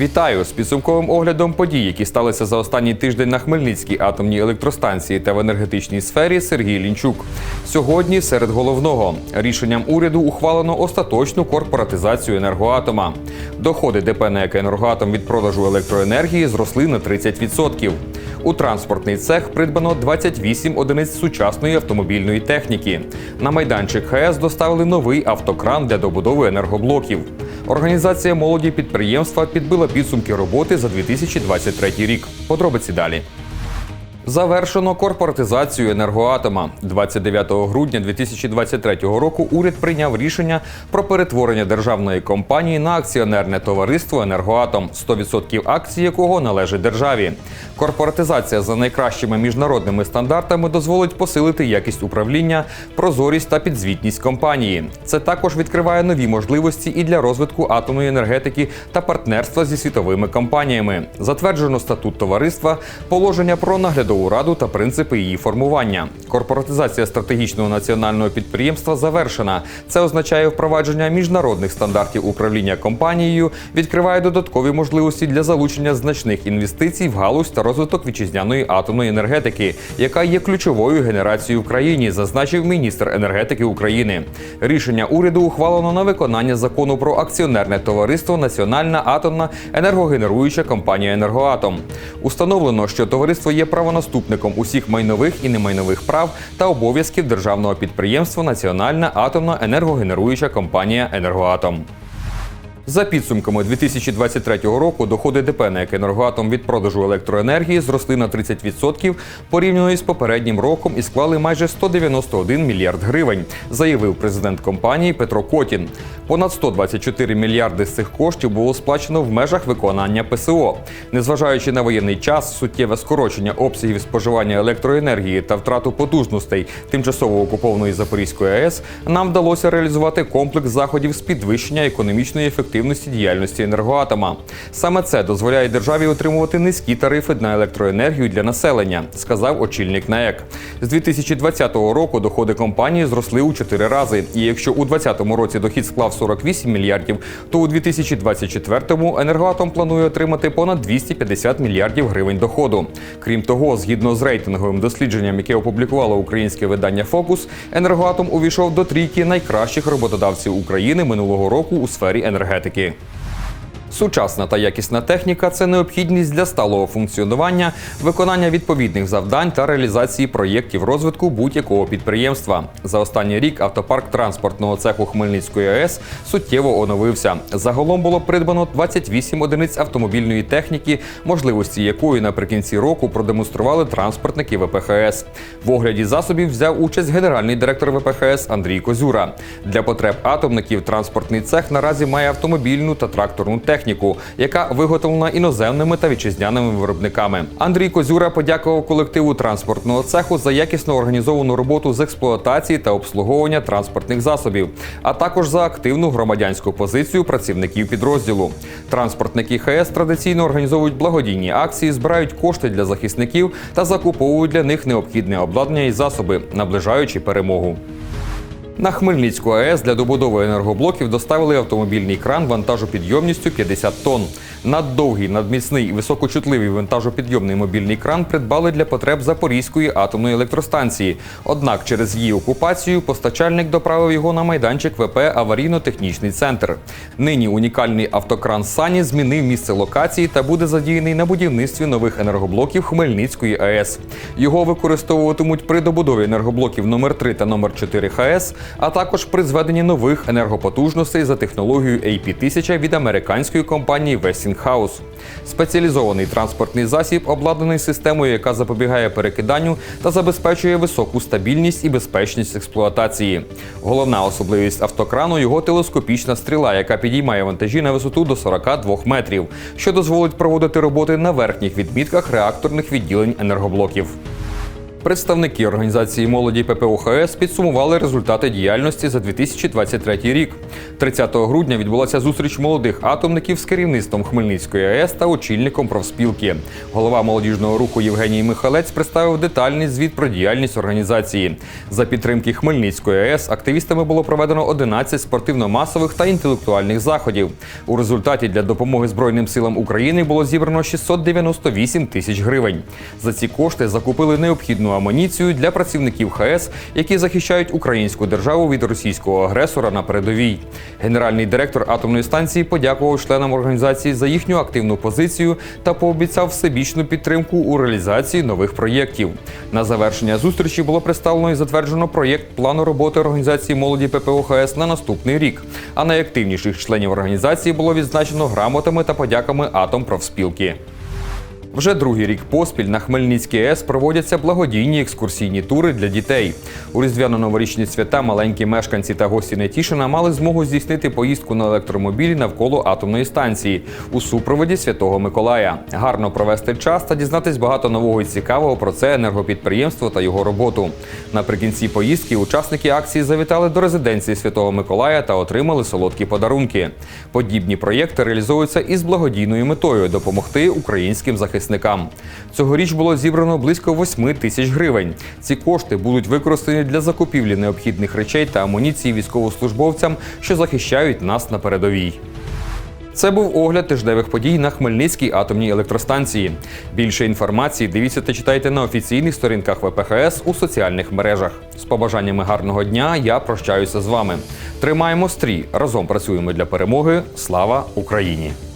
Вітаю з підсумковим оглядом подій, які сталися за останній тиждень на Хмельницькій атомній електростанції та в енергетичній сфері Сергій Лінчук. Сьогодні серед головного рішенням уряду ухвалено остаточну корпоратизацію енергоатома. Доходи ДП «НЕК «Енергоатом» від продажу електроенергії зросли на 30%. У транспортний цех придбано 28 одиниць сучасної автомобільної техніки. На майданчик ХС доставили новий автокран для добудови енергоблоків. Організація молоді підприємства підбила підсумки роботи за 2023 рік. Подробиці далі. Завершено корпоратизацію енергоатома 29 грудня 2023 року. Уряд прийняв рішення про перетворення державної компанії на акціонерне товариство Енергоатом, 100% акцій якого належить державі. Корпоратизація за найкращими міжнародними стандартами дозволить посилити якість управління, прозорість та підзвітність компанії. Це також відкриває нові можливості і для розвитку атомної енергетики та партнерства зі світовими компаніями. Затверджено статут товариства, положення про наглядову раду та принципи її формування. Корпоратизація стратегічного національного підприємства завершена. Це означає впровадження міжнародних стандартів управління компанією, відкриває додаткові можливості для залучення значних інвестицій в галузь та розвиток вітчизняної атомної енергетики, яка є ключовою генерацією в країні, зазначив міністр енергетики України. Рішення уряду ухвалено на виконання закону про акціонерне товариство Національна атомна енергогенеруюча компанія Енергоатом. Установлено, що товариство є правонаступником усіх майнових і немайнових прав та обов'язків державного підприємства Національна атомна енергогенеруюча компанія Енергоатом. За підсумками 2023 року доходи ДП «НЕК «Енергоатом» від продажу електроенергії зросли на 30% порівняно із попереднім роком і склали майже 191 мільярд гривень, заявив президент компанії Петро Котін. Понад 124 мільярди з цих коштів було сплачено в межах виконання ПСО. Незважаючи на воєнний час, суттєве скорочення обсягів споживання електроенергії та втрату потужностей тимчасово окупованої Запорізької АЕС, нам вдалося реалізувати комплекс заходів з підвищення економічної ефективності діяльності енергоатома. Саме це дозволяє державі отримувати низькі тарифи на електроенергію для населення, сказав очільник НАЕК. З 2020 року доходи компанії зросли у 4 рази. І якщо у 2020 році дохід склав 48 мільярдів, то у 2024-му енергоатом планує отримати понад 250 мільярдів гривень доходу. Крім того, згідно з рейтинговим дослідженням, яке опублікувало українське видання Фокус, енергоатом увійшов до трійки найкращих роботодавців України минулого року у сфері енергетики. Thank you. Сучасна та якісна техніка це необхідність для сталого функціонування, виконання відповідних завдань та реалізації проєктів розвитку будь-якого підприємства. За останній рік автопарк транспортного цеху Хмельницької АЕС суттєво оновився. Загалом було придбано 28 одиниць автомобільної техніки, можливості якої наприкінці року продемонстрували транспортники ВПХС. В огляді засобів взяв участь генеральний директор ВПХС Андрій Козюра. Для потреб атомників транспортний цех наразі має автомобільну та тракторну техніку техніку, яка виготовлена іноземними та вітчизняними виробниками. Андрій Козюра подякував колективу транспортного цеху за якісно організовану роботу з експлуатації та обслуговування транспортних засобів, а також за активну громадянську позицію працівників підрозділу. Транспортники ХС традиційно організовують благодійні акції, збирають кошти для захисників та закуповують для них необхідне обладнання і засоби, наближаючи перемогу. На Хмельницьку АЕС для добудови енергоблоків доставили автомобільний кран вантажопідйомністю 50 тонн. Наддовгий, надміцний і високочутливий вантажопідйомний мобільний кран придбали для потреб Запорізької атомної електростанції. Однак через її окупацію постачальник доправив його на майданчик ВП Аварійно-технічний центр. Нині унікальний автокран Сані змінив місце локації та буде задіяний на будівництві нових енергоблоків Хмельницької АЕС. Його використовуватимуть при добудові енергоблоків номер 3 та номер 4 ХАЕС, а також при зведенні нових енергопотужностей за технологією AP1000 від американської компанії Westinghouse. Спеціалізований транспортний засіб обладнаний системою, яка запобігає перекиданню та забезпечує високу стабільність і безпечність експлуатації. Головна особливість автокрану його телескопічна стріла, яка підіймає вантажі на висоту до 42 метрів, що дозволить проводити роботи на верхніх відмітках реакторних відділень енергоблоків. Представники організації молоді ППОХС підсумували результати діяльності за 2023 рік. 30 грудня відбулася зустріч молодих атомників з керівництвом Хмельницької АЕС та очільником профспілки. Голова молодіжного руху Євгеній Михалець представив детальний звіт про діяльність організації. За підтримки Хмельницької АЕС активістами було проведено 11 спортивно-масових та інтелектуальних заходів. У результаті для допомоги Збройним силам України було зібрано 698 тисяч гривень. За ці кошти закупили необхідну амуніцію для працівників ХС, які захищають українську державу від російського агресора на передовій. Генеральний директор атомної станції подякував членам організації за їхню активну позицію та пообіцяв всебічну підтримку у реалізації нових проєктів. На завершення зустрічі було представлено і затверджено проєкт плану роботи організації молоді ППОХС на наступний рік. А найактивніших членів організації було відзначено грамотами та подяками атом профспілки. Вже другий рік поспіль на Хмельницькій АЕС проводяться благодійні екскурсійні тури для дітей. У різдвяно-новорічні свята маленькі мешканці та гості Нетішина мали змогу здійснити поїздку на електромобілі навколо атомної станції у супроводі Святого Миколая. Гарно провести час та дізнатись багато нового і цікавого про це енергопідприємство та його роботу. Наприкінці поїздки учасники акції завітали до резиденції Святого Миколая та отримали солодкі подарунки. Подібні проєкти реалізуються із благодійною метою допомогти українським захисникам. Цьогоріч було зібрано близько 8 тисяч гривень. Ці кошти будуть використані для закупівлі необхідних речей та амуніції військовослужбовцям, що захищають нас на передовій. Це був огляд тижневих подій на Хмельницькій атомній електростанції. Більше інформації дивіться та читайте на офіційних сторінках ВПХС у соціальних мережах. З побажаннями гарного дня я прощаюся з вами. Тримаємо стрій, разом працюємо для перемоги. Слава Україні!